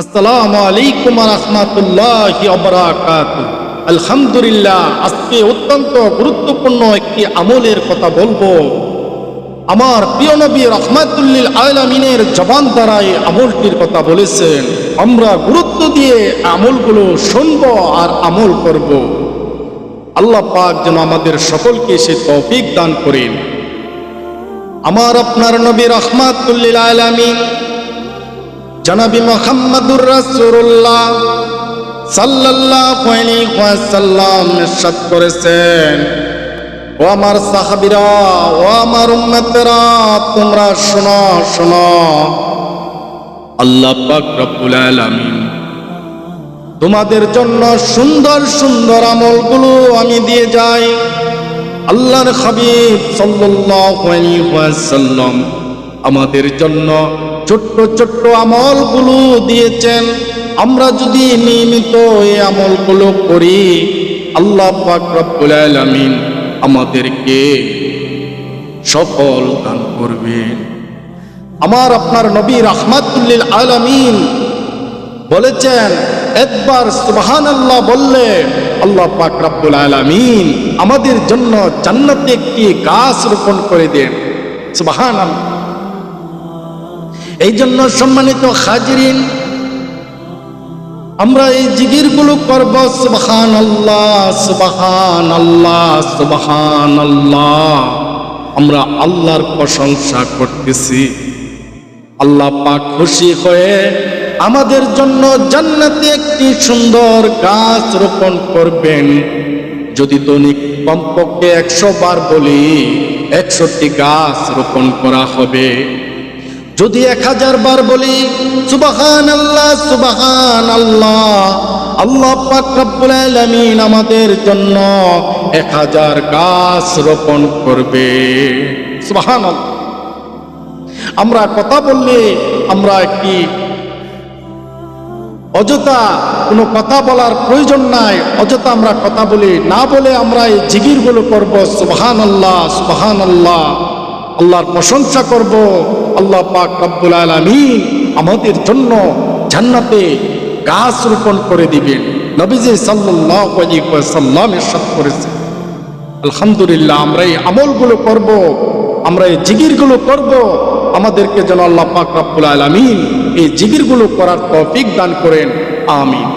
আসসালামু আলাইকুম রহমতুল্লাহ আলহামদুলিল্লাহ, আজকে অত্যন্ত গুরুত্বপূর্ণ একটি আমলের কথা বলব। আমার প্রিয় নবী রহমাতুল্লিল আলমিনের জবান দ্বারা এই আমলটির কথা বলেছেন। আমরা গুরুত্ব দিয়ে আমলগুলো শুনব আর আমল করব। আল্লাহ পাক যেন আমাদের সকলকে সে তৌফিক দান করেন। আমার আপনার নবী রহমাতুল্লিল আলমিন জনাবি মোহাম্মদুর আলাইহি ওয়াসাল্লাম ইরশাদ করেছেন, ও আমার সাহাবীরা, ও আমার উম্মতেরা, তোমরা শোনো শোনো। আল্লাহ পাক রব্বুল আলামিন, তোমাদের জন্য সুন্দর সুন্দর আমলগুলো আমি দিয়ে যাই। আল্লাহর হাবিব সাল্লাল্লাহু আলাইহি ওয়াসাল্লাম, আমাদের জন্য ছোট্ট ছোট্ট আমলগুলো দিয়েছেন। আমরা যদি নিয়মিত এই আমলগুলো করি, আল্লাহ রব্বুল আলামিন আমাদেরকে সফল দান করবেন। আমার আপনার নবী রাহমাতুল্লিল আলামিন বলেছেন, একবার সুবহান আল্লাহ বললে আল্লাহ পাক রব্বুল আলামিন আমাদের জন্য জান্নাতে একটি গাছ রোপণ করে দেন। সুবহান আল্লাহ এই জন্য সম্মানিত হাজিরিন, আমরা এই জিগিরগুলো করব সুবহান আল্লাহ সুবহান আল্লাহ সুবহান আল্লাহ আমরা আল্লাহর প্রশংসা করতেছি। আল্লাহ পাক খুশি হয়ে আমাদের জন্য জান্নাতে একটি সুন্দর গাছ রোপণ করবেন। যদি দৈনিক কমপক্ষে একশো বার বলি, একশোটি গাছ রোপণ করা হবে। যদি এক হাজার বার বলি সুবাহান আল্লাহ সুবাহান আল্লাহ আল্লাহ পাক রব্বুল আলামিন আমাদের জন্য এক হাজার গাছ রোপণ করবে। সুবাহান আমরা কথা বললে আমরা একটি অযথা কোনো কথা বলার প্রয়োজন নাই, অযথা আমরা কথা বলি, না বলে আমরা এই জিগির জিগিরগুলো করব সুবাহান আল্লাহ সুবাহান আল্লাহ আল্লাহর প্রশংসা করব। আল্লাহ পাক রব্বুল আলামিন আমাদের জন্য জান্নাতে গাছ রোপণ করে দিবেন। নবীজি সাল্লাল্লাহু আলাইহি ওয়াসাল্লাম ইরশাদ করেছে আলহামদুলিল্লাহ আমরা এই আমলগুলো করব, আমরা এই জিগিরগুলো করব। আমাদেরকে যেন আল্লাহ পাক রব্বুল আলামিন এই জিগিরগুলো করার তৌফিক দান করেন। আমিন।